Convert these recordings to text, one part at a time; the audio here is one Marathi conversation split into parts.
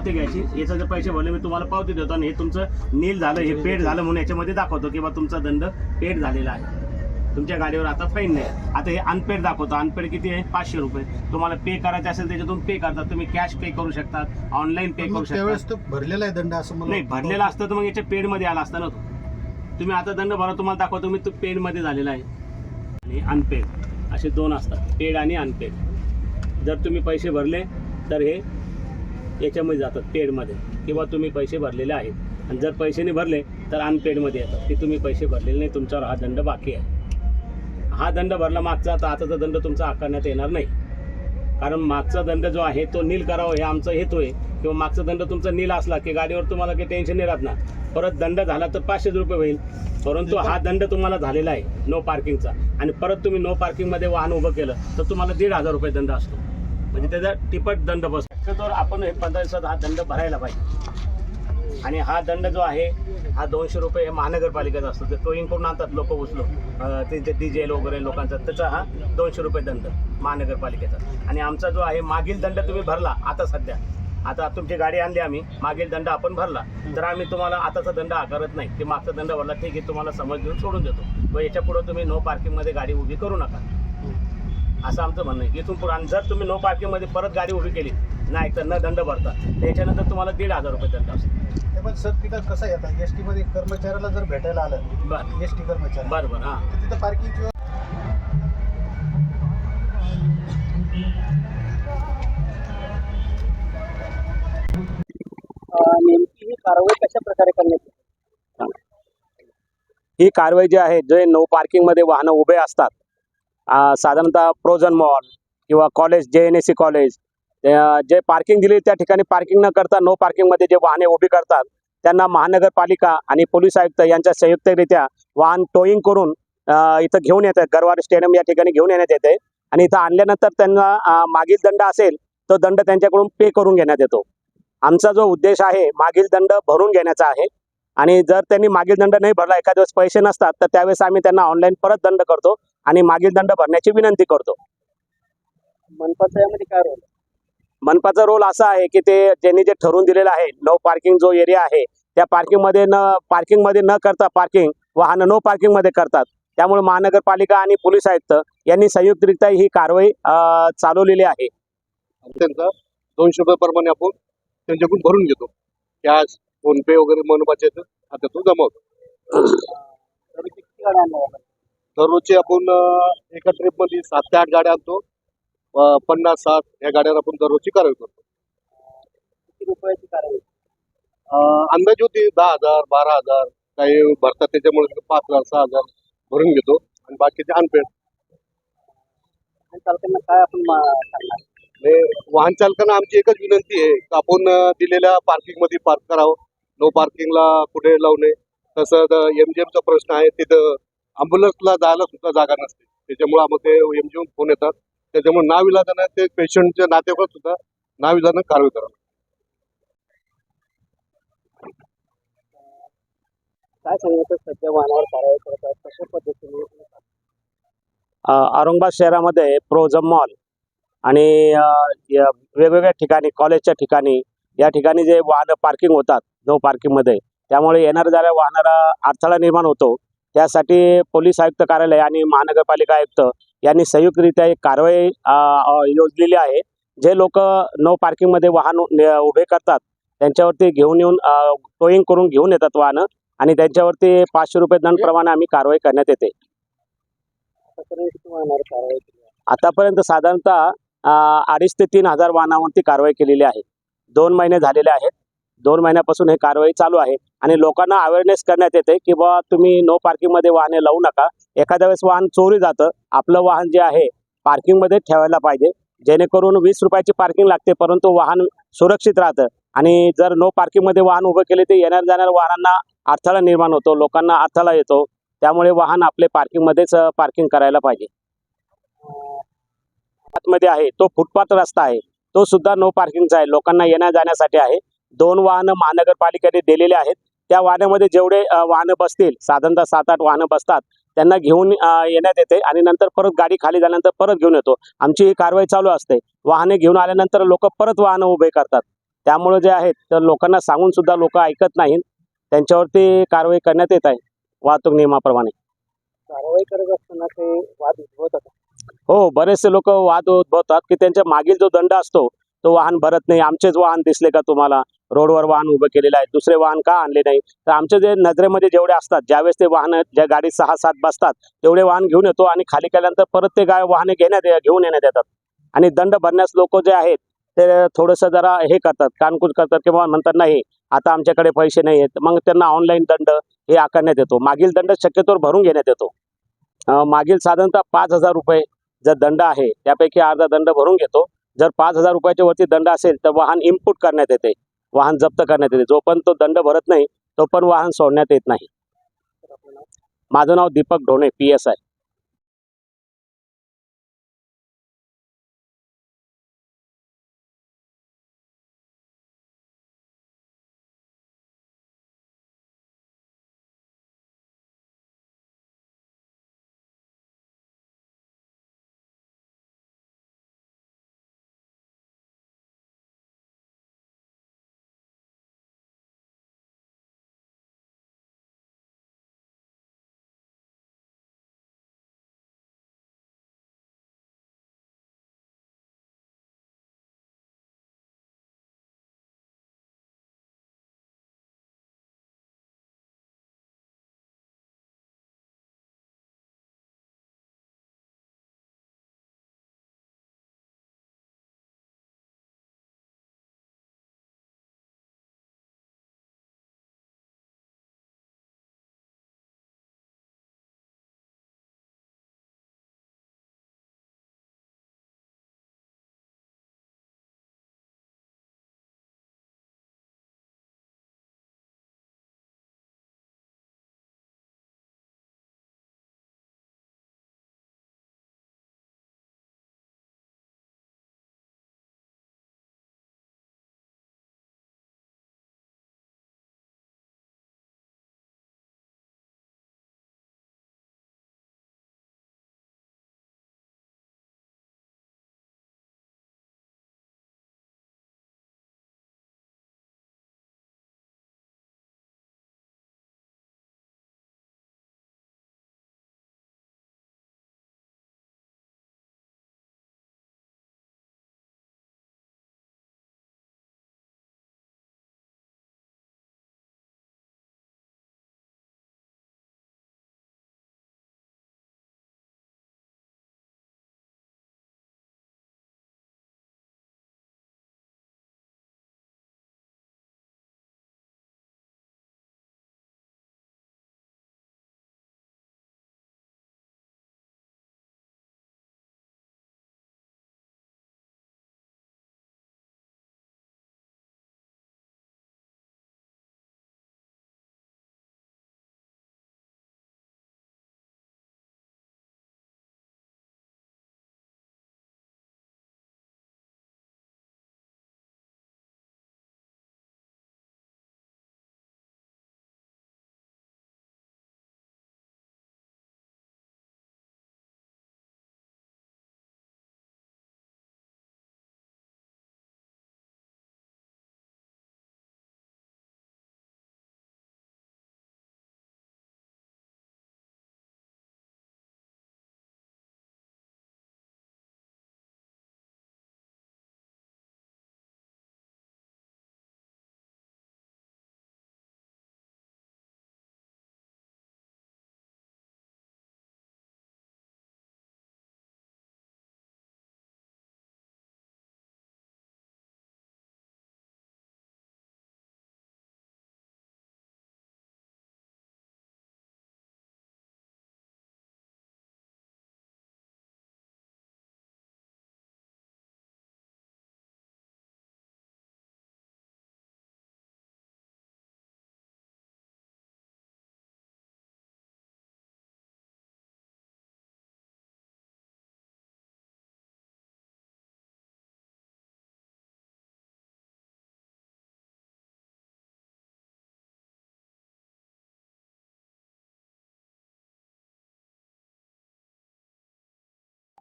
पावती घ्यायची. याचं जर पैसे भरले मी तुम्हाला पावती देतो आणि हे तुमचं नील झालं हे पेड झालं म्हणून याच्यामध्ये दाखवतो की बा तुमचा दंड पेड झालेला आहे. तुमच्या गाडीवर आता फाईन नाही. आता हे अनपेड दाखवतो. अनपेड किती आहे? पाचशे रुपये. तुम्हाला पे करायचे असेल त्याच्यातून पे करतात. तुम्ही कॅश पे करू शकतात. ऑनलाईन पे करू शकता भरलेला आहे दंड असं नाही भरलेला असतं तर मग याच्या पेडमध्ये आला असता ना तो. तुम्ही आता दंड भरा तुम्हाला दाखवतो. मी तो पेडमध्ये झालेला आहे. आणि अनपेड असे दोन असतात. पेड आणि अनपेड जर तुम्ही पैसे भरले तर हे याच्यामध्ये जातात पेडमध्ये किंवा तुम्ही पैसे भरलेले आहेत. आणि जर पैसे नाही भरले तर अनपेडमध्ये येतात. की तुम्ही पैसे भरलेले नाही तुमच्यावर हा दंड बाकी आहे. हा दंड भरला मागचा तर आताचा दंड तुमचा आकारण्यात येणार नाही. कारण मागचा दंड जो आहे तो नील करावा हे आमचा हेतू आहे. किंवा मागचा दंड तुमचा नील असला की गाडीवर तुम्हाला काही टेन्शन नाही राहत ना. परत दंड झाला तर पाचशेच रुपये होईल. परंतु हा दंड तुम्हाला झालेला आहे नो पार्किंगचा आणि परत तुम्ही नो पार्किंगमध्ये वाहन उभं केलं तर तुम्हाला दीड हजार रुपये दंड असतो. म्हणजे त्याचा टिपट दंड बसतो. शक्यतोवर आपण हे पंधरा दिवसात हा दंड भरायला पाहिजे. आणि हा दंड जो आहे हा दोनशे रुपये हे महानगरपालिकेचा असतो. ते टोईंग करून आणतात लोक उचलो तिथे डी जेल वगैरे लोकांचा त्याचा हा दोनशे रुपये दंड महानगरपालिकेचा. आणि आमचा जो आहे मागील दंड तुम्ही भरला आता सध्या. आता तुमची गाडी आणली आम्ही मागील दंड आपण भरला. तर आम्ही तुम्हाला आताचा दंड आकारत नाही. ते मागचा दंड भरला ठीक आहे तुम्हाला समज देऊन सोडून देतो. व याच्यापुढे तुम्ही नो पार्किंगमध्ये गाडी उभी करू नका. असं आमचं म्हणणं आहे. इथून पुढे आणि जर तुम्ही नो पार्किंगमध्ये परत गाडी उभी केली नाही तर न दंड भरता. त्याच्यानंतर तुम्हाला दीड हजार रुपये दंड असतो. ते पण सर तिथं कसं आता एसमध्ये कर्मचाऱ्याला जर भेटायला आलं बरं. एस टी कर्मचारी बरं बरं हां तिथं पार्किंगची नेमकी ही कारवाई कशा प्रकारे करण्यात येते? ही कारवाई जी आहे जे नो पार्किंगमध्ये वाहनं उभे असतात साधारणतः प्रोझन मॉल किंवा college J N S C college जे पार्किंग दिली त्या ठिकाणी पार्किंग न करता नो पार्किंगमध्ये जे वाहने उभी करतात त्यांना महानगरपालिका आणि पोलीस आयुक्त यांच्या संयुक्तरित्या वाहन टोईंग करून इथं घेऊन येतात. गरवारे स्टेडियम या ठिकाणी घेऊन येण्यात येते. आणि इथं आणल्यानंतर त्यांना मागील दंड असेल तो दंड त्यांच्याकडून पे करून घेण्यात येतो. आमचा जो उद्देश आहे मागील दंड भरून घेण्याचा आहे. आणि जर त्यांनी मागील दंड नाही भरला एखाद्या वेळेस पैसे नसतात तर त्यावेळेस आम्ही त्यांना ऑनलाईन परत दंड करतो आणि मागील दंड भरण्याची विनंती करतो. मनपाचा यामध्ये काय रोल? मनपाचा रोल असा आहे की ते ज्यांनी जे ठरवून दिलेलं आहे नो पार्किंग जो एरिया आहे त्या पार्किंगमध्ये न पार्किंगमध्ये न करता पार्किंग वाहनं नो पार्किंगमध्ये करतात. त्यामुळे महानगरपालिका आणि पोलीस आयुक्त यांनी संयुक्तरित्या ही कारवाई चालवलेली आहे. त्यांचा दोनशे रुपये प्रमाणे आपण त्यांच्याकडून भरून घेतो. कॅश फोन पे वगैरे मनपाचे खात्यातून जमवतो दररोजची आपण एका ट्रिपमध्ये सात ते आठ गाड्या आणतो. पन्नास साठ या गाड्यांवर आपण दररोजची कारवाई करतो. किती रुपयाची कारवाई? अंदाजे होती दहा हजार बारा हजार काही भरतात त्याच्यामुळे पाच हजार सहा हजार भरून घेतो आणि बाकीचे अनपेड चालकांना काय आपण सांगणार? वाहन चालकांना आमची एकच विनंती आहे की आपण दिलेल्या पार्किंगमध्ये पार्क करावं. नो पार्किंगला कुठे लावणे तसंच एम जी एमचा प्रश्न आहे तिथं अँब्युलन्सला जायला सुद्धा जागा नसते. त्याच्यामुळे आम्हाला ते एम जी फोन येतात. त्याच्यामुळे नाविलाजानं ते पेशंटच्या नातेवाईक सुद्धा नाविलाजानं कारवाई करावं. काय सांगायचं सध्या वाहनावर कारवाई करत आहेत कशा पद्धतीने? अ, औरंगाबाद शहरामध्ये प्रोझम मॉल आणि वेगवेगळ्या ठिकाणी कॉलेजच्या ठिकाणी या ठिकाणी जे वाहनं पार्किंग होतात नो पार्किंगमध्ये त्यामुळे येणाऱ्या जाणाऱ्या वाहनाला अडथळा निर्माण होतो. त्यासाठी पोलीस आयुक्त कार्यालय आणि महानगरपालिका आयुक्त यांनी संयुक्तरित्या एक कारवाई योजलेली आहे. जे लोक नो पार्किंगमध्ये वाहन उभे करतात त्यांच्यावरती घेऊन येऊन टोईंग करून घेऊन येतात वाहनं आणि त्यांच्यावरती पाचशे रुपये दंडप्रमाणे आम्ही कारवाई करण्यात येते. आतापर्यंत साधारणतः अडीच ते तीन हजार वाहनावरती कारवाई केलेली आहे. दोन महिने झालेले आहेत. दोन महिन्यापासून हे कारवाई चालू आहे आणि लोकांना अवेअरनेस करण्यात येते की बा तुम्ही नो पार्किंगमध्ये वाहने लावू नका. एखाद्या वेळेस वाहन चोरी जातं आपलं वाहन जे आहे पार्किंगमध्ये ठेवायला पाहिजे. जेणेकरून वीस रुपयाची पार्किंग लागते परंतु वाहन सुरक्षित राहतं. आणि जर नो पार्किंगमध्ये वाहन उभं केले तर येणार जाणाऱ्या वाहनांना अडथळा निर्माण होतो लोकांना अडथळा येतो. त्यामुळे वाहन आपले पार्किंगमध्येच पार्किंग करायला पाहिजे. आतमध्ये आहे तो फुटपाथ रस्ता आहे. तो सुद्धा नो पार्किंगचा आहे. लोकांना येण्या जाण्यासाठी आहे. दोन वाहनं महानगरपालिकेने दिलेले आहेत. त्या वाहनामध्ये जेवढे वाहनं बसतील साधारणतः सात आठ वाहनं बसतात. त्यांना घेऊन येण्यात येते आणि नंतर परत गाडी खाली झाल्यानंतर परत घेऊन येतो. आमची ही कारवाई चालू असते. वाहने घेऊन आल्यानंतर लोक परत वाहनं उभे करतात. त्यामुळे जे आहेत तर लोकांना सांगून सुद्धा लोक ऐकत नाहीत. त्यांच्यावरती कारवाई करण्यात येत आहे वाहतूक नियमाप्रमाणे. कारवाई करत असताना ते वाद उद्भवतात. हो बरेचसे लोक वाद उद्भवतात की त्यांच्या मागील जो दंड असतो तो वाहन भरत नाही. आमचेच वाहन दिसले का तुम्हाला? रोडवर वाहन उभं केलेलं आहे. दुसरे वाहन का आणले नाही? तर आमच्या जे नजरेमध्ये जेवढे असतात ज्यावेळेस ते वाहन ज्या गाडीत सहा सात बसतात तेवढे वाहन घेऊन येतो आणि खाली केल्यानंतर परत ते गाय वाहने घेण्यात घेऊन येण्यात येतात. आणि दंड भरण्यास लोक जे आहेत ते थोडंसं जरा हे करतात कानकूज करतात किंवा म्हणतात नाही आता आमच्याकडे पैसे नाही आहेत. मग त्यांना ऑनलाईन दंड हे आकारण्यात येतो. मागील दंड शक्यतोवर भरून घेण्यात येतो. मागील साधारणतः पाच हजार रुपये जर दंड आहे त्यापैकी अर्धा दंड भरून घेतो. जर पाच हजार रुपयाच्या वरती दंड असेल तर वाहन इनपुट करण्यात येते. वाहन जप्त करण्यात येते. जोपर्यंत तो दंड भरत नाही तोपर्यंत वाहन सोडण्यात येत नाही. माझं नाव Deepak Dhone P S I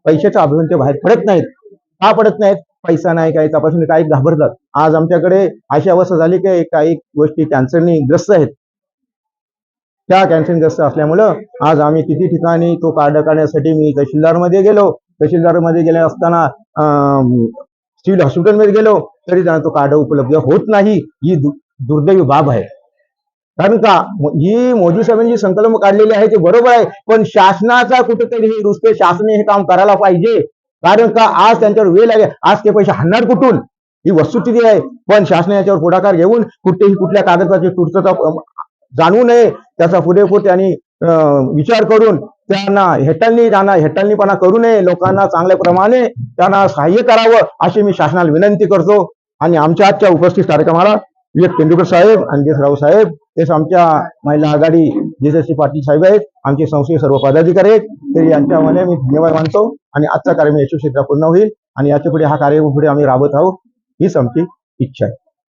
पैशाच्या अभिमान ते बाहेर पडत नाहीत. का पडत नाहीत? पैसा नाही काही तपासणी काही घाबरतात. आज आमच्याकडे अशी अवस्था झाली की काही गोष्टी कॅन्सरनी ग्रस्त आहेत. त्या कॅन्सरग्रस्त असल्यामुळं आज आम्ही किती ठिकाणी तो कार्ड काढण्यासाठी मी तहसीलदारमध्ये गेलो. तहसीलदारमध्ये गेले असताना सिव्हिल हॉस्पिटलमध्ये गेलो. तरी त्यांना तो कार्ड उपलब्ध होत नाही. ही दु- दुर्दैवी बाब आहे. कारण का? ही मोदी साहेबांनी जी संकल्प काढलेली आहे ते बरोबर आहे. पण शासनाचा कुठेतरी हे नुसते हे काम करायला पाहिजे. कारण का? आज त्यांच्यावर वेळ लागेल. आज ते पैसे हाणणार कुठून? ही वस्तुस्थिती आहे. पण शासन याच्यावर पुढाकार घेऊन कुठेही कुठल्या कागदपत्राची तुर्तता जाणू जाणवू नये. त्याचा पुरेपूर त्यांनी विचार करून त्यांना हेटलनी त्यांना हेटलनीपणा करू नये. लोकांना चांगल्या प्रमाणे त्यांना सहाय्य करावं अशी मी शासनाला विनंती करतो. आणि आमच्या आजच्या उपस्थित कार्यक्रमाला विवेक तेंडुलकर साहेब अंजेश साहेब तेच आमच्या महिला आघाडी जेजस्वी पाटील साहेब आहेत आमचे संस्थेचे सर्व पदाधिकारी आहेत तरी यांच्यामध्ये मी धन्यवाद मानतो आणि आजचा कार्यक्रम यशस्वीरित्या पूर्ण होईल आणि याच्यापुढे हा कार्य पुढे आम्ही राबत आहोत हीच आमची इच्छा आहे.